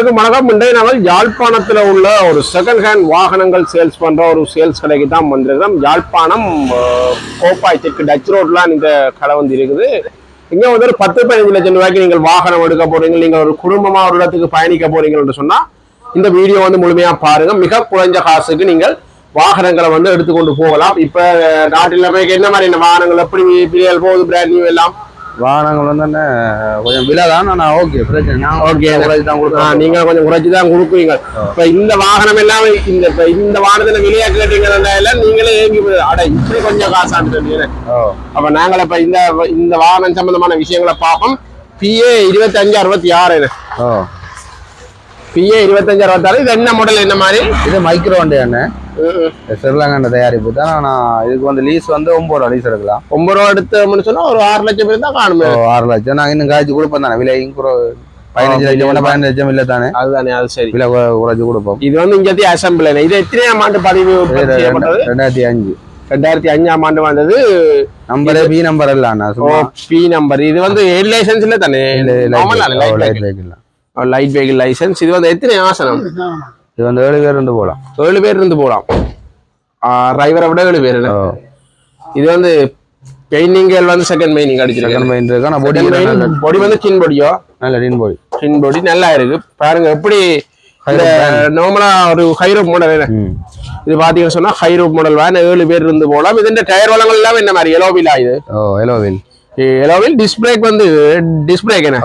அதுக்கு வணக்கம் இன்றைய நாள் யாழ்ப்பாணத்துல உள்ள ஒரு செகண்ட் ஹேண்ட் வாகனங்கள் சேல்ஸ் பண்ற ஒரு சேல்ஸ் கடைக்கு தான் வந்திருக்கிறோம் யாழ்ப்பாணம் கோப்பாய் தெற்கு டச் ரோட்ல இந்த கடை வந்து இருக்குது இங்க வந்து ஒரு பத்து பதினஞ்சு லட்சம் ரூபாய்க்கு நீங்கள் வாகனம் எடுக்க போறீங்க நீங்க ஒரு குடும்பமா ஒரு இடத்துக்கு பயணிக்க போறீங்கன்னு சொன்னா இந்த வீடியோ வந்து முழுமையா பாருங்க மிக குறைஞ்ச காசுக்கு நீங்கள் வாகனங்களை வந்து எடுத்துக்கொண்டு போகலாம் இப்ப நாட்டில் போய் என்ன மாதிரி வாகனங்கள் எப்படி பிரியல் போகுது பிராண்ட் நியூ எல்லாம் வாகனங்கள் வந்து கொஞ்சம் விலை தான் நான் ஓகே பிரச்சனை Okay. குறைச்சு தான் ஆ, கொடுப்பேன் நீங்க கொஞ்சம் குறைச்சு தான் கொடுக்குறீங்க. இப்ப இந்த வாகனம் எல்லாம் இந்த இப்ப இந்த வாகனத்துல விலையா கேட்டீங்கன்னா நீங்களே ஏங்கி அட இப்படி கொஞ்சம் காசாண்டு ஓ அப்ப நாங்கள இப்ப இந்த இந்த வாகனம் சம்பந்தமான விஷயங்களை பார்ப்போம். பிஏ இருபத்தி அஞ்சு அறுபத்தி ஆறு பிஏ இருபத்தஞ்சு அறுபத்தாறு இது என்ன மாடல் என்ன மாதிரி? இது மைக்ரோ வண்டி அண்ணே. ஸ்ரீலங்கா தயாரிப்பு தான். நான் இதுக்கு வந்து லீஸ் வந்து ஒன்பது ரூபா லீஸ் எடுக்கலாம். ஒன்பது ரூபா எடுத்தோம்னு சொன்னா ஒரு ஆறு லட்சம் பேர் தான் காணுமே. ஆறு லட்சம். நான் இன்னும் காய்ச்சி கொடுப்பேன் தானே. விலை பதினஞ்சு லட்சம் பதினஞ்சு லட்சம் இல்லை தானே. அதுதானே அது சரி. விலை குறைச்சு கொடுப்போம். இது வந்து இங்கத்தி அசம்பிள் இது எத்தனையாம் ஆண்டு பதிவு ரெண்டாயிரத்தி அஞ்சு. ரெண்டாயிரத்தி அஞ்சாம் ஆண்டு வந்தது. நம்பரே பி நம்பர் இல்லை பி நம்பர் இது வந்து எல் லைசன்ஸ்ல தானே. லைட் வெஹிக்கிள் லைசன்ஸ் இது வந்து எத்தனை ஆசனம்? இது வந்து ஏழு பேர் இருந்து போகலாம். ஏழு பேர் இருந்து போகலாம். டிரைவரை விட ஏழு பேர் இது வந்து பெயிண்டிங்கள் வந்து செகண்ட் பெயிண்டிங் அடிச்சிருக்கேன் செகண்ட் மைண்ட் இருக்கு? ஆனால் பொடி பொடி வந்து சின் பொடியோ நல்ல டீன் பொடி சின் பொடி நல்லா இருக்கு. பாருங்க எப்படி நார்மலா ஒரு ஹைரோப் மாடல் இது பாத்தீங்கன்னு சொன்னா ஹைரோப் மாடல் வேன் ஏழு பேர் இருந்து போகலாம். இதுன்ற டயர் வளங்கள் எல்லாம் என்ன மாதிரி? எலோவிலா இது? ஓ எலோ வீல் எலோவில் டிஸ்க் பிரேக் வந்து டிஸ்க் பிரேக் என்ன.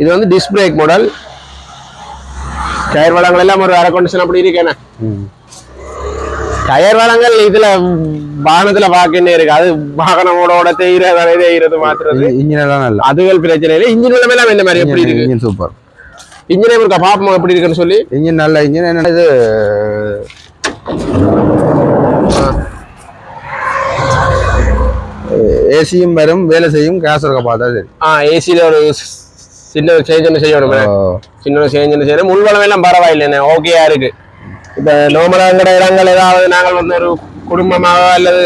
இது வந்து டிஸ்க் பிரேக் மாடல் டயர் வளங்கள் எல்லாம் ஒரு அரை கண்டிஷன் அப்படி இருக்கேனே ம் டயர் வளங்கள் இதுல வாகனத்துல பாக்கினே இருக்கு அது வாகனமோட தேய்கிறது தேய்கிறது மாத்துறது இன்ஜின் அதுகள் பிரச்சனை இல்லை இன்ஜின் எல்லாம் என்ன மாதிரி எப்படி இருக்கு இன்ஜின் சூப்பர் இன்ஜினே இருக்கா பாப்போம் எப்படி இருக்குன்னு சொல்லி இன்ஜின் நல்ல இன்ஜின் என்ன இது ஏசியும் வரும் வேலை செய்யும் கேஸ் இருக்க பார்த்தா சரி ஆ ஏசில ஒரு சின்ன சேஞ்ச் ஒன்று செய்யணும் சின்ன சேஞ்ச் ஒன்று செய்யணும். முன்வளம் எல்லாம் பரவாயில்லைண்ணே ஓகேயா இருக்கு. இப்ப நார்மலா எங்கட இடங்கள் ஏதாவது நாங்கள் வந்து ஒரு குடும்பமாக அல்லது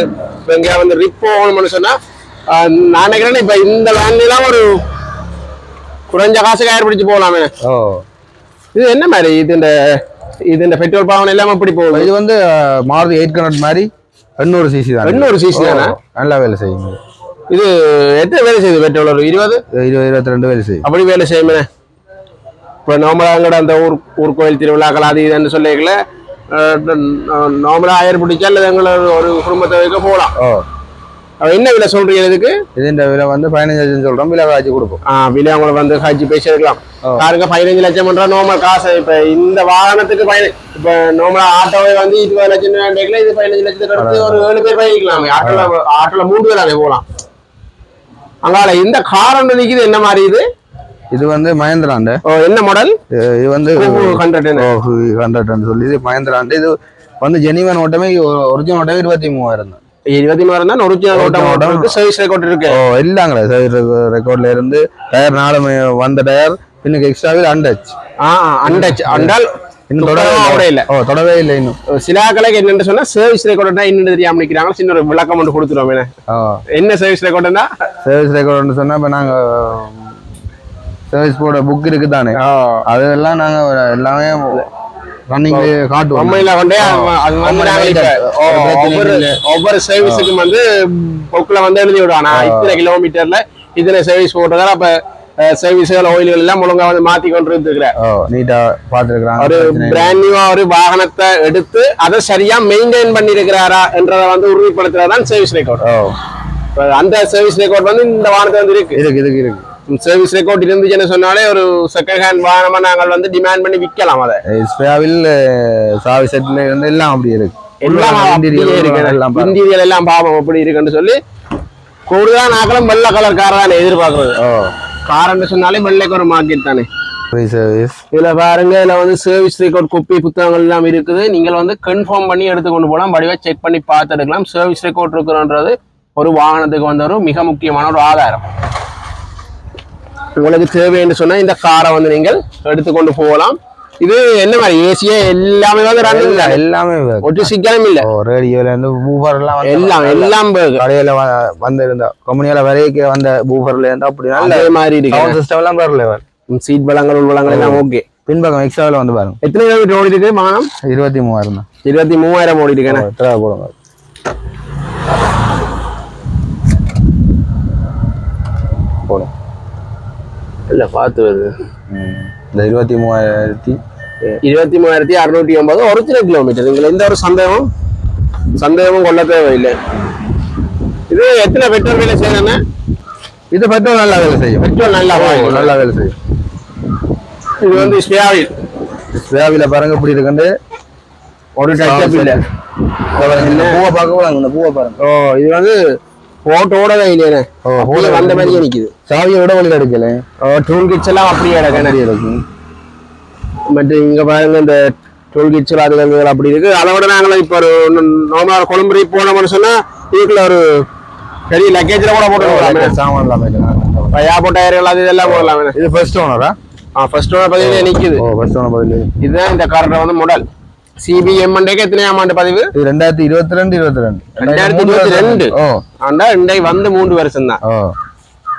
எங்கேயா வந்து ரிப் போகணும்னு சொன்னா நான் நினைக்கிறேன் இப்ப இந்த வேன்லாம் ஒரு குறைஞ்ச காசுக்கு ஏர் பிடிச்சு போகலாமே ஓ இது என்ன மாதிரி? இது இந்த இது இந்த பெட்ரோல் பாவனை எல்லாம் எப்படி போகுது? இது வந்து மாருதி எயிட் ஹண்ட்ரட் மாதிரி எண்ணூறு சிசி தான். எண்ணூறு CC தானே? நல்லா வேலை செய்யும் இது. எத்தனை வேலை செய்யுது பெட்ரோல் ஒரு இருபது? இருபது இருபத்தி ரெண்டு வேலை செய்யும் அப்படி வேலை செய்யுமே. இப்போ நார்மலாக அந்த ஊர் ஊர் கோயில் திருவிழாக்கள் அது இதுன்னு சொல்லிக்கல. நார்மலாக ஆயிரம் பிடிச்சா அல்லது எங்களை ஒரு குடும்பத்தை வைக்க போகலாம். என்ன விலை சொல்றீங்க இதுக்கு? இதுன்ற விலை வந்து பதினஞ்சு லட்சம் சொல்றோம் விலை காய்ச்சி கொடுப்போம். ஆ விலை அவங்களை வந்து காய்ச்சி பேசியிருக்கலாம். பாருங்க பதினஞ்சு லட்சம் பண்ற நார்மல் காசு. இப்ப இந்த வாகனத்துக்கு பதின இப்ப நார்மலா ஆட்டோவை வந்து இருபது லட்சம் இது பதினஞ்சு லட்சத்துக்கு அடுத்து ஒரு ஏழு பேர் பயணிக்கலாம். ஆட்டோல ஆட்டோல மூணு பேர் அதே போகலாம். அங்கால இந்த கார் ஒன்று நிக்குது என்ன மாதிரி இது? இது வந்து மகேந்திராண்டு ஓ, என்ன மாடல் இது வந்து ஹண்ட்ரட் ஹண்ட்ரட் சொல்லி இது மகேந்திராண்டு இது வந்து ஜெனிவன் ஓட்டமே ஒரிஜினல் ஓட்டமே இருபத்தி மூவாயிரம் தான். இருபத்தி மூணு தான் ஒரிஜினல் ஓட்டம் ஓட்டம். சர்வீஸ் ரெக்கார்ட் இருக்கு. ஓ இல்லாங்களே ரெக்கார்ட்ல இருந்து டயர் நாலு வந்த டயர் இன்னும் எக்ஸ்ட்ராவே அண்டச் ஆ அண்டச் அண்டால் இன்னும் தொடவே இல்ல. ஓ தொடவே இல்லை இன்னும். சில ஆட்களுக்கு என்னன்னு சொன்னா சர்வீஸ் ரெக்கார்ட் இன்னும் தெரியாம நிக்கிறாங்க. சின்ன ஒரு விளக்கம் கொடுத்துருவோம் என்ன. சர்வீஸ் ரெக்கார்டுனா சர்வீஸ் ரெக்கார்ட்னு சொன்னா இப்போ நாங்க சர்வீஸ் போர்டு புக் இருக்கு தானே அதெல்லாம் நாங்க எல்லாமே ரன்னிங் காட்டுவோம். அது- அது வந்து ஒவ்வொரு சர்வீஸுக்கும் வந்து புக்ல வந்து எழுதி விடுவானா. இத்தனை கிலோமீட்டர்ல இத்தனை சர்வீஸ் போட்டதால அப்ப சர்வீஸ்கள் ஆயில்கள் எல்லாம் ஒழுங்கா வந்து மாத்தி கொண்டு இருக்கிற ஓ நீட்டா பார்த்துருக்குறாங்க. ஒரு பிராண்ட் நியூவா ஒரு வாகனத்தை எடுத்து அதை சரியா மெயின்டைன் பண்ணி இருக்கிறாரா என்றதை வந்து உறுதிப்படுத்துறதான் சர்வீஸ் ரெக்கார்ட் அந்த சர்வீஸ் ரெக்கார்ட் வந்து இந்த வாகனத்தை வந்து இருக்கு. இருக்கு இருக்கு இருக்கு. சர்வீஸ் ரெக்கார்ட் இருந்துச்சுன்னு சொன்னாலே ஒரு செகண்ட் ஹேண்ட் வாகனமா நாங்கள் வந்து டிமாண்ட் பண்ணி விற்கலாம் அதை. ஸ்பேவில் சாவி செட்ல இருந்து எல்லாம் அப்படி இருக்கு. எல்லாம். இன்டீரியல் எல்லாம் பாவம் எப்படி இருக்குன்னு சொல்லி கூடுதலா நாங்களும் வெள்ளை கலர் கார் தானே எதிர்பார்க்கறது. ஓ. காரன்னு சொன்னாலே வெள்ளைக்கு ஒரு மார்க்கெட் தானே. சர்வீஸ் இதுல பாருங்க இதுல வந்து சர்வீஸ் ரெக்கார்ட் குப்பி புத்தகங்கள் எல்லாம் இருக்குது. நீங்கள் வந்து கன்ஃபார்ம் பண்ணி எடுத்து கொண்டு போகலாம். வடிவா செக் பண்ணி பார்த்து எடுக்கலாம். சர்வீஸ் ரெக்கார்ட் இருக்குன்றது ஒரு வாகனத்துக்கு வந்து ஒரு மிக முக்கியமான ஒரு ஆதாரம். உங்களுக்கு தேவைன்னு சொன்னா இந்த காரை வந்து நீங்கள் எடுத்துக்கொண்டு போகலாம். இது என்ன மாதிரி ஏசியே எல்லாமே வந்து எல்லாம். ஒரு சிக்கலும் இல்ல? ரேடியோல இருந்து பூஃபர் எல்லாம் வந்து எல்லாம் எல்லாம். கடையில வ- வந்திருந்தா கம்பெனியால வரைக்க வந்த பூஃபர்ல இருந்து அப்படி நல்ல மாதிரி இருக்கு. சவுண்ட் சிஸ்டம் எல்லாம் வரல சீட் வளங்கள் உள் வளங்கள் எல்லாம் ஓகே பின்பக்கம் எக்ஸ்ட்ராவில் வந்து பாருங்க. எத்தனை கிலோமீட்டர் ஓடி இருக்கு வாகனம்? இருபத்தி மூவாயிரம் தான். இருபத்தி மூவாயிரம் ஓடி இருக்கேன் தேவை போடுங்க? போடும் இல்ல பார்த்து வருது. இந்த இருபத்தி மூவாயிரத்தி இருபத்தி மூவாயிரத்தி அறுநூத்தி ஒன்பது ஒரிஜினல் கிலோமீட்டர் இதுல எந்த ஒரு சந்தேகம் சந்தேகமும் கொள்ள தேவையில்லை. இது எத்தனை பெட்ரோல் வேலை செய்யறேன்னு இது பெட்ரோல் நல்லா வேலை செய்யும். பெட்ரோல் நல்லா. நல்லா வேலை செய்யும். இது வந்து ஸ்பேவில் சேவையில் பாருங்க இப்படி இருக்குண்டு ஒரு டச்சப் இல்ல பூவை பார்க்க இந்த பூவை பாருங்க. ஓ இது வந்து போட்டோட ஓ, அப்படியே வந்த மாதிரியே நிக்குது. சாவியை விட வழியில் எடுக்கல? டூல் கிட்ஸ் எல்லாம் அப்படியே கிடக்கேன் நிறைய இருக்கு மற்ற இங்க பாருங்க இந்த டோல் கிட்ஸ் அது இதுகள் அப்படி இருக்கு. அதை விட நாங்களும் இப்போ ஒரு நார்மலாக கொழும்புரி போனோம்னு சொன்னா இதுக்குள்ள ஒரு பெரிய லக்கேஜ்ல கூட போட்டு போகலாமே. சாமான் இல்லாம இருக்காங்க. ஏர்போர்ட் டயர்கள் அது இதெல்லாம் போகலாமே இது ஃபர்ஸ்ட் ஓனரா ஆ? ஃபர்ஸ்ட் ஓனர் ஓ ஃபர்ஸ்ட் ஓனர் பதில். இதுதான் இந்த காரோட வந்து மாடல் சிபிஎம்ண்டேக்கு எத்தனை ஆமாண்டு பதிவு ரெண்டாயிரத்தி இருபத்தி ரெண்டு இருபத்தி ரெண்டு ரெண்டாயிரத்தி இருபத்தி ரெண்டு ஆண்டா இன்றைக்கு வந்து மூன்று வருஷம் தான்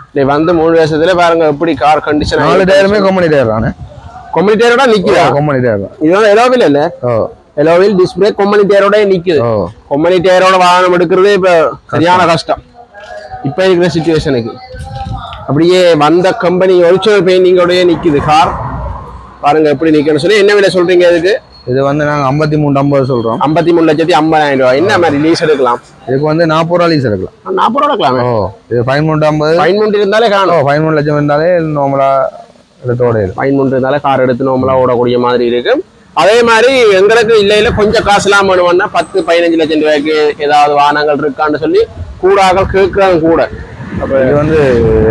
இன்னைக்கு வந்து மூணு வருஷத்துல பாருங்க எப்படி கார் கண்டிஷன் நாலு டயருமே கம்பெனி டயர் தானே கம்யூனிட்டியரோட நிக்குதா கம்பெனி டயர் தான் இது வந்து எலோவில் இல்ல எலோவில் டிஸ்பிளே கம்யூனிட்டியரோட நிக்குது ஓ கம்யூனிட்டியரோட வாகனம் எடுக்கிறதே இப்ப சரியான கஷ்டம் இப்ப இருக்கிற சுச்சுவேஷனுக்கு அப்படியே வந்த கம்பெனி ஒரிஜினல் பெயிண்டிங்கோடய நிக்குது கார் பாருங்க எப்படி நிக்கணும் சொல்லி என்ன விலை சொல்றீங்க அதுக்கு இது வந்து நாங்க ஐம்பத்தி மூணு ஐம்பது சொல்றோம். ஐம்பத்தி மூணு லட்சத்தி ஐம்பதாயிரம் ரூபாய். என்ன மாதிரி லீஸ் எடுக்கலாம்? இதுக்கு வந்து நாற்பது ரூபா லீஸ் எடுக்கலாம். நாற்பது ரூபா எடுக்கலாமே? ஓ இது ஃபைன் மூணு ஐம்பது. ஃபைன் மூன்று இருந்தாலே காணும் ஃபைன் மூணு லட்சம் இருந்தாலே நார்மலா எடுத்தோட இருக்கும் ஃபைன் மூன்று இருந்தாலே கார் எடுத்து நார்மலா ஓடக்கூடிய மாதிரி இருக்கு. அதே மாதிரி எங்களுக்கு இல்ல கொஞ்சம் காசுலாம் பண்ணுவோம்னா பத்து பதினஞ்சு லட்சம் ரூபாய்க்கு ஏதாவது வாகனங்கள் இருக்கான்னு சொல்லி கூடாக கேட்கறாங்க கூட. அப்ப இது வந்து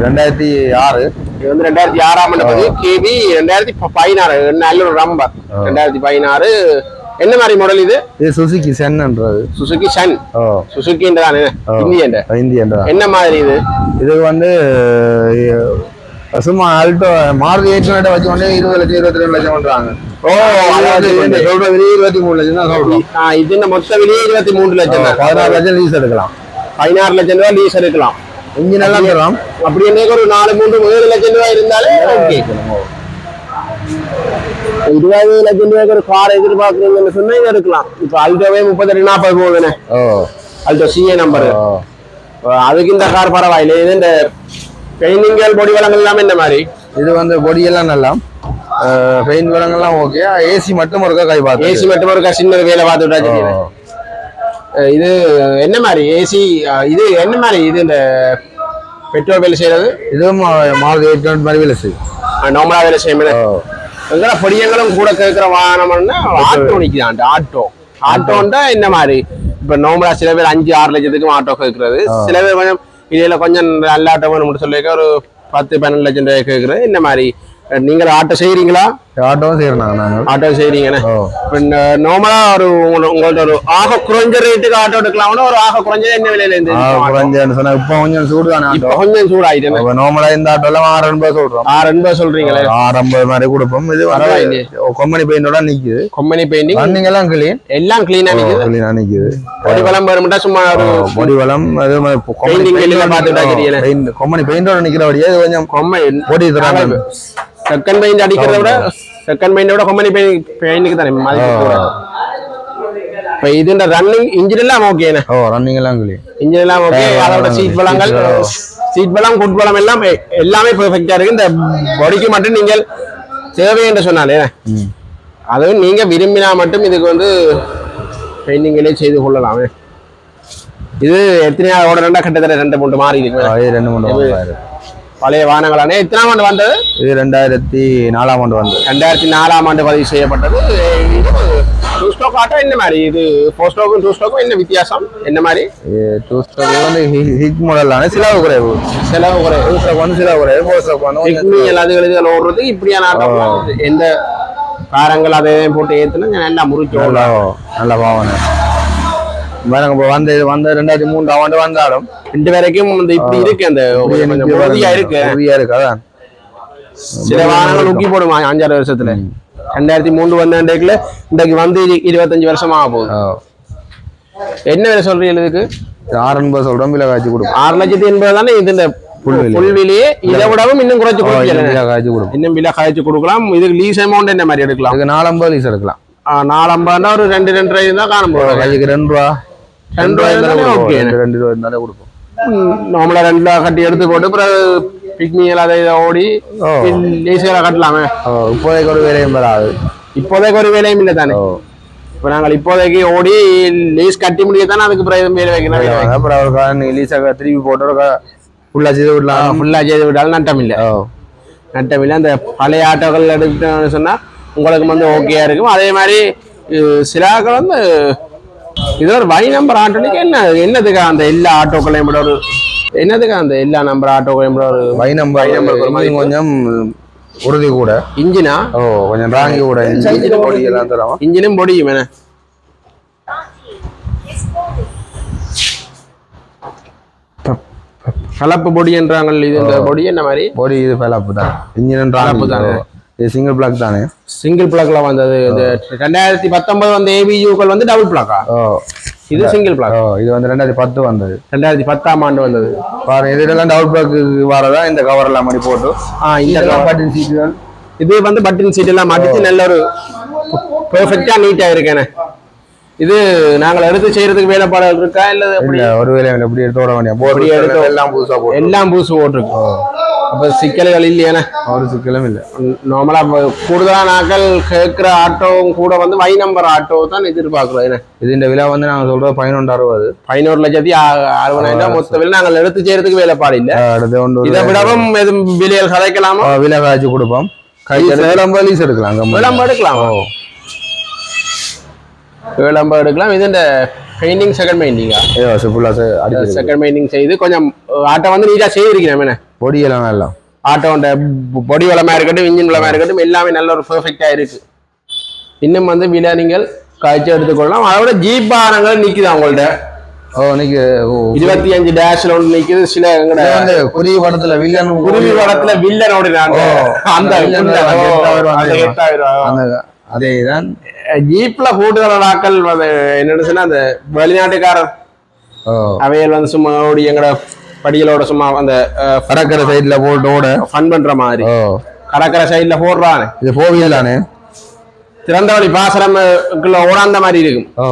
ரெண்டாயிரத்தி ஆறு. இது வந்து ரெண்டாயிரத்தி ஆறாம் ஆண்டு பதிவு. கேபி ரெண்டாயிரத்தி பதினாறு நல்ல ஒரு நம்பர் ரெண்டாயிரத்தி பதினாறு. என்ன மாதிரி மாடல் இது? இது சுசுகி சென்ன்றது சுசுகி சன் சுசுகின்றதானே ஓ. இந்தியன் இந்தியன் என்ன மாதிரி இது? இது வந்து சும்மா அல்டோ மாருதி எயிட் வச்சு கொண்டு இருபது லட்சம் இருபத்தி ரெண்டு லட்சம் பண்றாங்க. ஓ சொல்ற விலை இருபத்தி மூணு லட்சம் தான் சொல்றோம். இது மொத்த விலையே இருபத்தி மூணு லட்சம் தான். பதினாறு லட்சம் லீஸ் எடுக்கலாம். பதினாறு லட்சம் ரூபாய் லீஸ் எடுக்கலாம். இன்ஜின் எல்லாம் தரலாம் அப்படி என்ன ஒரு நாலு மூன்று ஏழு லட்சம் ரூபாய் இருந்தாலே ஓகே. இருபது லட்சம் ரூபாய்க்கு ஒரு கார் எதிர்பார்க்குறீங்கன்னு சொன்னா இதை எடுக்கலாம். இப்போ அல்டோவே முப்பத்தெட்டு நாற்பது போகுதுண்ணே ஓ. அல்டோ சிஏ நம்பர் அதுக்கு இந்த கார் பரவாயில்லை. இது இந்த பெயிண்டிங்கள் பொடி வளங்கள் எல்லாமே இந்த மாதிரி. இது வந்து பொடி எல்லாம் நல்லா. பெயிண்ட் வளங்கள்லாம் ஓகே ஏசி மட்டும் ஒருக்கா கை பார்த்து ஏசி மட்டும் ஒரு சின்ன வேலை பார்த்து விட்டா சரி அஹ் இது என்ன மாதிரி ஏசி இது என்ன மாதிரி இது இந்த பெட்ரோல் வேலை செய்யறது? இதுவும் மா- மாருதி எயிட் ஹண்ட்ரட் மாதிரி வேலை செய்யும். நார்மலா வேலை செய்யும் எங்கட பொடியங்களும் கூட கேட்கிற வாகனம்னா ஆட்டோ நிக்குதான்ட்டு ஆட்டோ ஆட்டோண்டா என்ன மாதிரி? இப்ப நார்மலா சில பேர் அஞ்சு ஆறு லட்சத்துக்கும் ஆட்டோ கேட்கறது சில பேர் கொஞ்சம் இதுல கொஞ்சம் நல்ல ஆட்டோ வேணும்னு சொல்லியிருக்க ஒரு பத்து பன்னெண்டு லட்சம் ரூபாய் கேட்கறது இந்த மாதிரி? அஹ் நீங்க ஆட்டோ செய்றீங்களா? ஆட்டோவும் நாங்கள் ஆட்டோ செய்றீங்கண்ணே ஓ. இப்ப நார்மலா ஒரு உங்கள- உங்கள்ட்ட ஒரு ஆக குறைஞ்ச ரேட்டுக்கு ஆட்டோ எடுக்கலாம்னா ஒரு ஆக குறைஞ்சது என்ன விலையில இருந்து சொன்னா இப்போ கொஞ்சம் சூடு தானே இப்ப கொஞ்சம் சூடாயிட்டு இப்போ நார்மலா இந்த ஆட்டோலாம் ஆறு ரூபாய் சொல்றோம். ஆறு ரூபாய் சொல்றீங்களே? ஆறு ஐம்பது மாதிரி கொடுப்போம். இது கம்பெனி பெயிண்டோட நிக்குது. கம்பெனி பெயிண்டிங் ரன்னிங் எல்லாம் கிளீன் எல்லாம் கிளீனா நிக்குது. கிளீனா நிக்குது. பொடி பழம் பெருமிட்டா சும்மா ஒரு பொடி வளம் அது. கம்பெனி பெயிண்டோட நிக்கிறபடியே இது கொஞ்சம் கொம்மை பொடி தராங்க. செகண்ட் பெயிண்ட் அடிக்கிறத விட செகண்ட் பெயிண்ட் விட கம்பெனி பெயிண்ட்க்கு தானே மதிப்பு கூட இப்ப இது இந்த ரன்னிங் இன்ஜின் எல்லாம் ஓகேண்ணே ஓ ரன்னிங் எல்லாம் இன்ஜின் எல்லாம் ஓகே அதோட சீட் பலங்கள். சீட் பலம் குட் பலம் எல்லாம் எல்லாமே பெர்ஃபெக்டா இருக்கு இந்த பாடிக்கு மட்டும் நீங்கள் தேவை என்று சொன்னாலே அதுவும் நீங்க விரும்பினா மட்டும் இதுக்கு வந்து பெயிண்டிங்களே செய்து கொள்ளலாமே இது எத்தனையாவோட ரெண்டா கட்டத்தில் ரெண்டு மூன்று மாறி இருக்கு ரெண்டு மூணு. பழைய வாகனங்களானே எத்தனாம் ஆண்டு வந்தது? இது ரெண்டாயிரத்தி நாலாம் ஆண்டு வந்து ரெண்டாயிரத்தி நாலாம் ஆண்டு பதிவு செய்யப்பட்டது. இது டூ ஸ்டாக் ஆட்டோ என்ன மாதிரி? இது ஃபோர் ஸ்டாக்கும் டூ ஸ்டாக்கும் என்ன வித்தியாசம்? என்ன மாதிரி? டூ ஸ்டாக் வந்து ஹிட் மாடலான சிலவு குறைவு. செலவு குறை டூ ஸ்டாக் வந்து சிலவு குறைவு. ஃபோர் ஸ்டாக் வந்து டெக்னி எல்லாத்துக்கும் இதுல ஓடுறதுக்கு இப்படியான ஆட்டோ எந்த காரங்கள் அதை போட்டு ஏத்துனா நல்லா முறிச்சு நல்லா ஓடலாம் நல்ல பாவனை இப்போ வந்து வந்த ரெண்டாயிரத்தி மூன்றாம் ஆண்டு வந்தாலும் ரெண்டு வரைக்கும் இந்த இப்படி இருக்கு அந்த உறுதியா இருக்கு உறுதியா இருக்கு. அதான். சில வாகனங்கள் நுக்கி போடுமா அஞ்சாறு வருஷத்துல? ரெண்டாயிரத்தி மூணு வந்த இன்றைக்கு வந்து இரு- இருபத்தஞ்சு வருஷமா ஆக போகுது. என்ன விலை சொல்றீங்க இதுக்கு? இது ஆறு எண்பது சொல்றோம் விலை காய்ச்சி கொடுப்போம். ஆறு லட்சத்தி எண்பது தானே இது இந்த புல்வெளி. புல்வெளியே இதை விடவும் இன்னும் குறைச்சு ஓ, கொடுக்கல இதுல காய்ச்சி கொடுப்போம். இன்னும் விலை காய்ச்சி கொடுக்கலாம். இதுக்கு லீஸ் அமௌண்ட் என்ன மாதிரி எடுக்கலாம்? அதுக்கு நாலம்பது லீஸ் எடுக்கலாம். நாலம்பதுனா ஒரு ரெண்டு ரெண்டு ரூபாய் தான் காணும் கைக்கு ரெண்டு ரூபா. ரெண்டு ரூபாய் இருந்தாலே okay. ரெண்டு ரெண்டு ரூபா இருந்தாலே கொடுப்போம் நார்மலா ரெண்டு ரூபா கட்டி எடுத்து போட்டு அப்புறம் பிக்னிக் அதை ஓடி. லீஸில் கட்டலாமே இப்போதைக்கு ஒரு வேலையும் வராது இப்போதைக்கு ஒரு வேலையும் இல்லை தானே இப்போ நாங்கள் இப்போதைக்கு ஓடி லீஸ் கட்டி முடிய தானே அதுக்கு பிறகு வேலை வைக்கணும். அப்புறம் ஒரு கா- நீ லீஸாக திருப்பி போட்டு ஃபுல்லாக செய்து விடலாம் ஃபுல்லாக செய்து விட்டாலும் நட்டம் இல்லை ஓ நட்டம் இல்லை அந்த பழைய ஆட்டோக்கள் எடுத்துட்டோம்னு சொன்னால் உங்களுக்கு வந்து ஓகேயா இருக்கும் அதே மாதிரி அஹ், சில ஆட்கள் வந்து இது ஒரு வை நம்பர் ஆட்டோனுக்கு என்ன என்னதுக்கு அந்த எல்லா ஆட்டோக்களையும் விட ஒரு என்னதுக்கு அந்த எல்லா நம்பர் ஆட்டோக்களையும் விட ஒரு வை நம்பர் ஒரு மாதிரி கொஞ்சம் உறுதி கூட. இன்ஜினா? ஓ கொஞ்சம் ராங்கி கூட. இன்ஜின் பொடி எல்லாம் தரும் இன்ஜினும் பொடியும் என்ன? கலப்பு பொடி என்றாங்கள் இது இந்த பொடி என்ன மாதிரி? பொடி இது ஃபெலப்பு தான். இன்ஜின் ராங்கி தானே. இது சிங்கிள் பிளாக் தானே? சிங்கிள் பிளாக்ல வந்தது. இந்த ரெண்டாயிரத்தி பத்தொன்பது வந்த ஏபியூக்கள் வந்து டபுள் பிளாக்கா ஓ. இது சிங்கிள் பிளாக் ஓ இது வந்து ரெண்டாயிரத்தி பத்து வந்தது. ரெண்டாயிரத்தி பத்தாம் ஆண்டு வந்தது. பாரு இதெல்லாம் டபுள் பிளாக்கு வரதா? இந்த கவர் எல்லாம் மாதிரி போட்டு? ஆ இந்த பட்டன் சீட்டுகள் இது வந்து பட்டன் சீட் எல்லாம் மாட்டிச்சு. நல்ல ஒரு பெர்ஃபெக்டா நீட்டா இருக்கேனே. இது நாங்கள் எடுத்து செய்யறதுக்கு வேலைப்பாடுகள் இருக்கா? இல்ல ஒரு வேலை எப்படி எடுத்து விட வேண்டிய போர்டு எடுத்து- எல்லாம் புதுசா போட்டு எல்லாம் பூசு போட்டிருக்கு. அப்ப சிக்கல்கள் இல்லையானே ஒரு சிக்கலும் இல்ல. நார்மலா கூடுதலா நாட்கள் கேட்கிற ஆட்டோவும் கூட வந்து வை நம்பர் ஆட்டோ தான் எதிர்பார்க்கிறோம். என்ன? இது இந்த விழா வந்து நாங்க சொல்றது பதினொன்று அறுபது. பதினோரு லட்சத்தி அறுபதாயிரம் மொத்த விலை நாங்கள் எடுத்து செய்யறதுக்கு வேலைப்பாடு இல்ல. இதை விடவும் எதுவும் விலையில் கதைக்கலாமா? விலை காய்ச்சி கொடுப்போம். விளம்பரம் எடுக்கலாம். விளம்பரம் எடுக்கலாம்? விளம்பரம் எடுக்கலாம். இது இந்த பெயிண்டிங் செகண்ட் பெயிண்டிங்கா ஏதோ அடிக்கிறது செகண்ட் பெயிண்டிங் செய்து கொஞ்சம் ஆட்டோ வந்து நீட்டா செய்திருக்கிறேன் என்ன? பொடி எல்லாம் எல்லாம் ஆட்டோட பொடி வளமா இருக்கட்டும் இன்ஜின் வளமா இருக்கட்டும் எல்லாமே நல்ல ஒரு பெர்ஃபெக்டா இருக்கு. இன்னும் வந்து விலை நீங்கள் காய்ச்சி எடுத்துக்கொள்ளலாம் அதோட ஜீப் வாகனங்கள் நிக்குது அவங்கள்ட்ட ஓ இன்னைக்கு ஓ, இருபத்தி அஞ்சு டேஷ்ல ஒன்று நிக்குது. சில குருவி படத்துல வில்லன் குருவி படத்துல வில்லன் ஓடினாங்க அந்த வில்லன் அதே தான் ஜீப்ல வந்து என்னன்னு சொன்னா அந்த வெளிநாட்டுக்காரர். அவையல் வந்து சும்மா ஓடி எங்கட படிகளோட சும்மா அந்த கடற்கரை சைடுல போட்டு ஓட. ஃபன் பண்ற மாதிரி. கடற்கரை சைடுல போடுறானே. இது போவியல் தானே திறந்தவழி பாசனம்குள்ள ஓடாந்த மாதிரி இருக்கும். ஓ.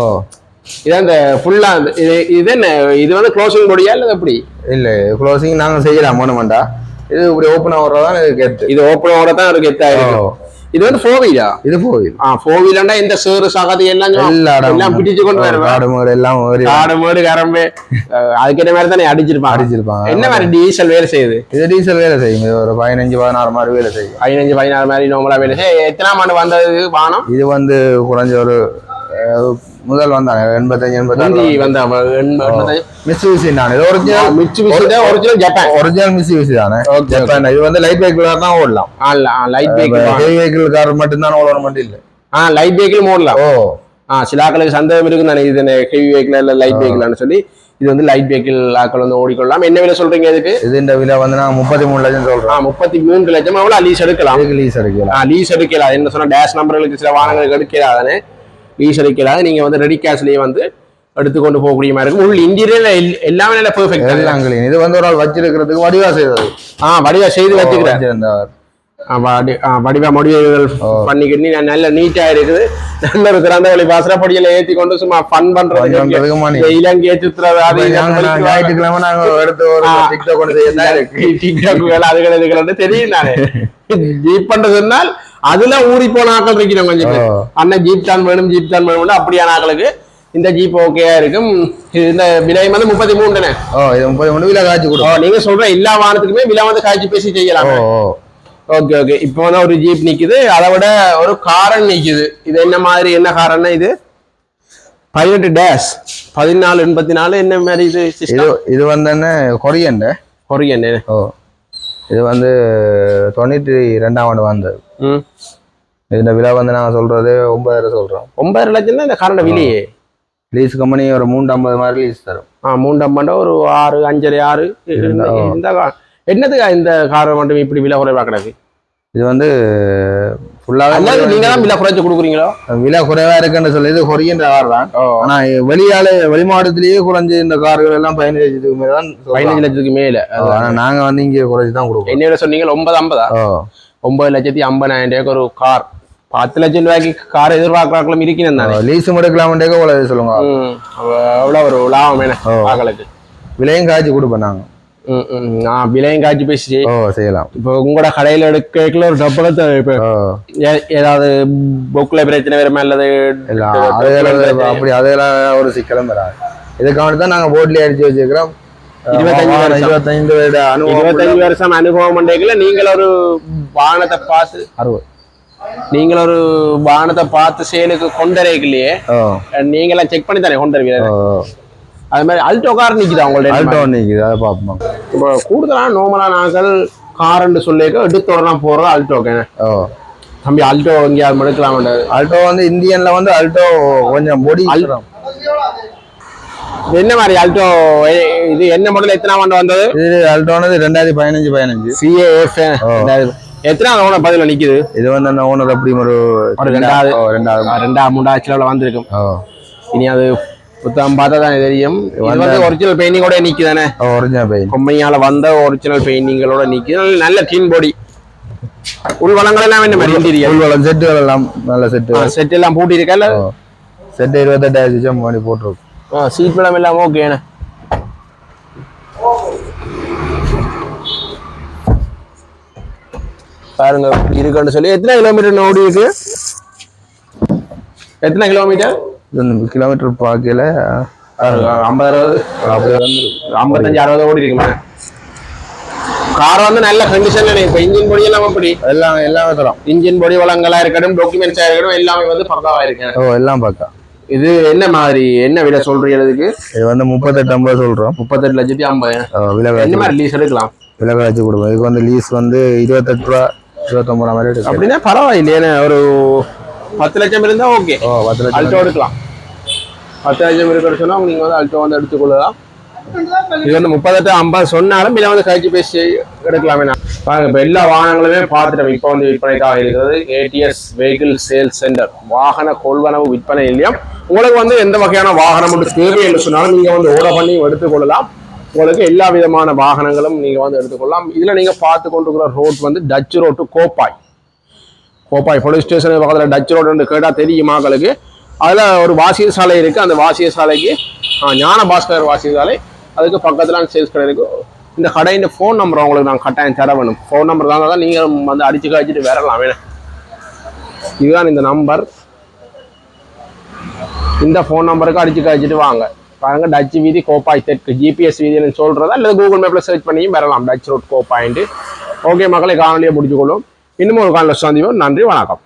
இது அந்த ஃபுல்லா இது இது என்ன? இது வந்து க்ளோசிங் பொடியா இல்ல எப்படி? இல்ல க்ளோசிங் நாங்க செய்யலாம் மோனமெண்டா இது இப்படி ஓப்பன் ஆகுறதான் இது கெட்டு இது ஓப்பனோட தான் இருக்கு எத்தா இருக்கு ஓ. இது வந்து ஃபோர் வீலா இது போவில் ஆ ஃபோர் வீலர்னா இந்த சேறு சகதி எல்லாம் எல்லாம் பிடிச்சு கொண்டு வருவேன் காடு மாடு எல்லாம் காடு மாடு கரம்பு அஹ், அதுக்கேற்ற மாதிரி தானே அடிச்சிருப்பான் அடிச்சிருப்பாங்க. என்ன மாதிரி டீசல் வேலை செய்யுது இது டீசல் வேலை செய்யும் இது ஒரு பதினஞ்சு பதினாறு மாதிரி வேலை செய்யும் பதினஞ்சு பதினாறு மாதிரி நார்மலா வேலை செய்ய எத்தனாம் ஆண்டு வந்தது வானம் இது வந்து குறைஞ்ச ஒரு முதல் வந்தாங்க எண்பத்தஞ்சு முந்தி எண்பத்தாறு வந்த எண்பது மிஸ் விசி தான் இது ஒரிஜினல் மிச்சு மிச்சு ஒரிஜினல் ஜப்பான் ஒரிஜினல் மிஸ் விசி தானே. ஜப்பான் இது வந்து லைட் வெஹிக்கிள் தான் ஓடலாம். Light back heavy vehicle car மட்டும்தான் ஓடணும் மட்டும் இல்ல. ஆ லைட் பேக்கில் மோடலாம் ஓ. ஆ சில ஆக்களுக்கு சந்தேகம் இருக்கு தானே இது ஹெவி வெஹிக்கிள் இல்ல லைட் வெஹிக்கிள்னு சொல்லி இது வந்து லைட் வெஹிக்கிள் ஆக்கள் வந்து ஓடிக்கொள்ளலாம். என்ன விலை சொல்றீங்க இதுக்கு? இது இந்த விலை வந்து நாங்க முப்பத்தி மூணு லட்சம் ஆ சொல்றோம் முப்பத்தி மூன்று லட்சம். எவ்வளவு லீஸ் எடுக்கலாம். லீஸ் அடிக்கலாம் ஆ லீஸ் எடுக்கலாம். என்ன சொன்னா டேஷ் நம்பர்களுக்கு சில வாகனங்களுக்கு எடுக்கலாதானே லீஸ் எடுக்கலாது நீங்க வந்து ரெடி கேஷ்லயே வந்து எடுத்துக்கொண்டு போகக்கூடிய மாதிரி இருக்கும். உள்ள இன்டீரியர் எல்லாமே நல்ல பெர்ஃபெக்ட் clean. இது வந்து ஒரு ஆள் வச்சிருக்கிறதுக்கு வடிவா செய்தது. ஆ வடிவா செய்து வச்சுக்கிறேன் வடிவா முடிவுகள் பண்ணிக்கிட்டு நீ- நல்ல நீட்டா இருக்குது. நல்ல ஒரு திறந்த வழி பாசன படியில ஏத்தி கொண்டு சும்மா ஃபன் பண்றது இலங்கையை சுத்துறது அது நான். ஞாயிற்றுக்கிழமை நாங்க எடுத்து ஒரு. டிக்டாக் கொண்டு செய்ய தான் இருக்கு. டிக்டாக் வேலை அதுகள் இதுகள் தெரியும் நானே ஜீப் பண்றது சொன்னால் அதுல ஊறி போன ஆட்கள் இருக்கிறோம் கொஞ்சம் பேர். அண்ணன் ஜீப் தான் வேணும் ஜீப் தான் வேணும் அப்படியான ஆட்களுக்கு இந்த ஜீப் ஓகேயா இருக்கும். இந்த விலை வந்து முப்பத்தி மூணு தானே ஓ இது முப்பது மணி விலை காய்ச்சி கொடுக்கும் நீங்க சொல்ற எல்லா வாகனத்துக்குமே விலை வந்து காய்ச்சி பேசி செய்யலாம். ஓகே ஓகே இப்போ வந்து ஒரு ஜீப் நிக்குது. அதை விட ஒரு காரன் நிக்குது. இது என்ன மாதிரி என்ன காரன்னா இது? பதினெட்டு டேஷ் பதினாலு எண்பத்தி நாலு என்ன மாதிரி இது இது வந்து என்ன? கொரியன் கொரியன் ஓ. இது வந்து தொண்ணூற்றி ரெண்டாம் ஆண்டு வந்தது ம். இந்த விலை வந்து நாங்க சொல்றது ஒன்பதாயிரம் சொல்றோம். ஒன்பதாயிரம் லட்சம் தான் இந்த கரண்ட் விலையே லீஸ் கம்பெனி ஒரு மூன்று ஐம்பது மாதிரி லீஸ் தரும். ஆ மூன்றாம் பண்டா ஒரு ஆறு அஞ்சரை ஆறு. இந்த என்னதுக்கா இந்த கார் மட்டும் இப்படி விலை குறைவா கிடக்கு? இது வந்து அல்லது நீங்க தான் விலை குறைச்சு கொடுக்குறீங்களோ? விலை குறைவா இருக்குன்னு சொல்லி இது கொரிகின்ற கார் தான். ஆனா வெளியால வெளி மாவட்டத்திலேயே குறைஞ்சு இந்த கார்கள் எல்லாம் பதினஞ்சு லட்சத்துக்கு மேல தான். பதினஞ்சு லட்சத்துக்கு மேல. ஆனா நாங்க வந்து இங்க குறைச்சு தான் கொடுப்போம் என்ன சொன்னீங்க ஒன்பது ஐம்பதா? ஒன்பது லட்சத்தி ஐம்பதாயிரம் ரூபாய்க்கு ஒரு கார். பத்து லட்சம் ரூபாய்க்கு கார் எதிர்பார்க்கறாங்களும் இருக்கணும் தானே. லீஸும் எடுக்கலாம்ட்டே அவ்வளவு சொல்லுங்க. ம், அவ- எவ்வளவு ஒரு லாபம். வாக்களுக்கு விலையும் காய்ச்சி கொடுப்போம் நாங்க. விலையும் காய்ச்சி பேசி செய்யலாம் இப்போ உங்களோட கடையில எடுக்கல ஒரு ஏ- ஏதாவது புக்ல பிரச்சனை வருமா அல்லது அப்படி அதெல்லாம் ஒரு சிக்கலும் வராது இதுக்காக தான் நாங்க போட்லயே அடிச்சு வச்சிருக்கிறோம் இருபத்தஞ்சு. இருபத்தஞ்சு வருஷம் அனுபவம் பண்ணீங்களா நீங்கள் ஒரு வாகனத்தை பார்த்து அறுபது நீங்கள் ஒரு வாகனத்தை பார்த்து சேலுக்கு கொண்டரைக்கலையே ஓ நீங்களாம் செக் பண்ணி தானே ஓ அது மாதிரி அல்டோ கார் நிக்குதா உங்கள்ட்ட ஆல்டோ நிக்குது அதை பார்ப்போம். இப்போ கூடுதலான நோமலா நாங்கள் கார்ன்னு சொல்லிக்க எடுத்தோடனா போறது அல்டோக்கு ஓ. தம்பி அல்டோ எங்கேயாவது எடுக்கலாம் ஆல்டோ வந்து இந்தியன்ல வந்து ஆல்டோ கொஞ்சம் பொடி என்ன மாதிரி அல்டோ இது என்ன மாடல் எத்தனை ஆண்டு வந்தது? இது ஆல்டோனது ரெண்டாயிரத்தி பதினஞ்சு பதினஞ்சு. சிஏஎஃப் எத்தனை ஓன பதில நிக்குது? இது வந்து அந்த ஓனர் அப்படி ஒரு ரெண்டாவது. ரெண்டாவது. ரெண்டாவது மூணாவது சிலவில் வந்திருக்கும். இனி அது புத்தகம் பார்த்தா தான் தெரியும். இது வந்து ஒரிஜினல் பெயிண்டிங்கோட நிக்குதானே? ஒரிஜினல் பெயின் கொம்பையால வந்த ஒரிஜினல் பெயிண்டிங்களோட நிக்குது. நல்ல டீன் பாடி உள்வளங்கள் எல்லாம் என்ன மாதிரி? இன்டீரியர். உள்வளம் செட்டுகள் எல்லாம் நல்ல செட்டு செட் எல்லாம் பூட்டி இருக்கல செட்டு இருபத்தெட்டாயிரம் பண்ணி போட்டிருக்கும். சீட் படம் எல்லாம் ஓகேண்ணே பாருங்க இருக்குன்னு சொல்லி. எத்தனை கிலோமீட்டர் ஓடி இருக்கு? எத்தனை கிலோமீட்டர் கிலோமீட்டர் பார்க்கல ஐம்பது அறுபது ஐம்பத்தஞ்சு அறுபது ஓடி இருக்குமே கார் வந்து நல்ல கண்டிஷன்ல இப்ப இன்ஜின் பொடி எல்லாம் அப்படி எல்லாம் எல்லாமே தரோம் இன்ஜின் பொடி வளங்களா இருக்கட்டும் டாக்குமெண்ட்ஸா இருக்கட்டும் எல்லாமே வந்து பக்காவா இருக்கு. ஓ எல்லாம் பார்க்க இது என்ன மாதிரி? என்ன விலை சொல்றீங்க இது வந்து முப்பத்தெட்டு ஐம்பது சொல்றோம். முப்பத்தெட்டு லட்சத்தி ஐம்பது. விலை என்ன மாதிரி லீஸ் எடுக்கலாம்? விலை காய்ச்சி கொடுப்போம் இதுக்கு வந்து லீஸ் வந்து இருபத்தெட்டு ரூபா இருபத்தொம்பது ரூபா மாதிரி அப்படின்னா பரவாயில்லையே ஒரு பத்து லட்சம் இருந்தா ஓகே பத்து லட்சம் எடுக்கலாம். அத்தியாவசியம் இருக்கிற சொன்னா நீங்க வந்து அல்டோ வந்து எடுத்துக்கொள்ளலாம். இது வந்து முப்பத்தெட்டு ஐம்பது சொன்னாலும் இதை வந்து கழிச்சு பேசி எடுக்கலாமே நான். பாருங்க இப்ப எல்லா வாகனங்களுமே பார்த்துட்டோம். இப்போ வந்து விற்பனைக்காக இருக்கிறது ஏடிஎஸ் வெஹிக்கிள் சேல்ஸ் சென்டர் வாகன கொள்வனவு விற்பனை இல்லையம் உங்களுக்கு வந்து எந்த வகையான வாகனம் மட்டும் தேவை என்று சொன்னாலும் நீங்க வந்து ஓட பண்ணி எடுத்துக்கொள்ளலாம். உங்களுக்கு எல்லா விதமான வாகனங்களும் நீங்க வந்து எடுத்துக்கொள்ளலாம். இதுல நீங்க பார்த்து கொண்டிருக்கிற ரோட் வந்து Dutch road Kopay Kopay police station பக்கத்தில் டச் ரோடு கேட்டா தெரியுமா உங்களுக்கு? அதில் ஒரு வாசிய சாலை இருக்குது அந்த வாசிய சாலைக்கு ஞான பாஸ்கர் வாசிய சாலை. அதுக்கு பக்கத்தில் சேல்ஸ் கடை இருக்குது இந்த கடையின் ஃபோன் நம்பர் உங்களுக்கு நான் கட்டாயம் தர வேணும். ஃபோன் நம்பர் தான் தான் நீங்கள் வந்து அடித்து காய்ச்சிட்டு வரலாம். வேணும் இதுதான் இந்த நம்பர் இந்த ஃபோன் நம்பருக்கு அடித்து காய்ச்சிட்டு வாங்க. பாருங்க டச் வீதி கோப்பாய் தெற்கு. ஜிபிஎஸ் வீதின்னு சொல்கிறதா இல்லை கூகுள் மேப்பில் சர்ச் பண்ணியும் வரலாம். டச் ரோட் கோப்பாயின்ட்டு ஓகே மக்களை காணொலியை முடிச்சுக்கொள்ளும் இன்னும் ஒரு காலையில் சந்திப்போம். நன்றி வணக்கம்.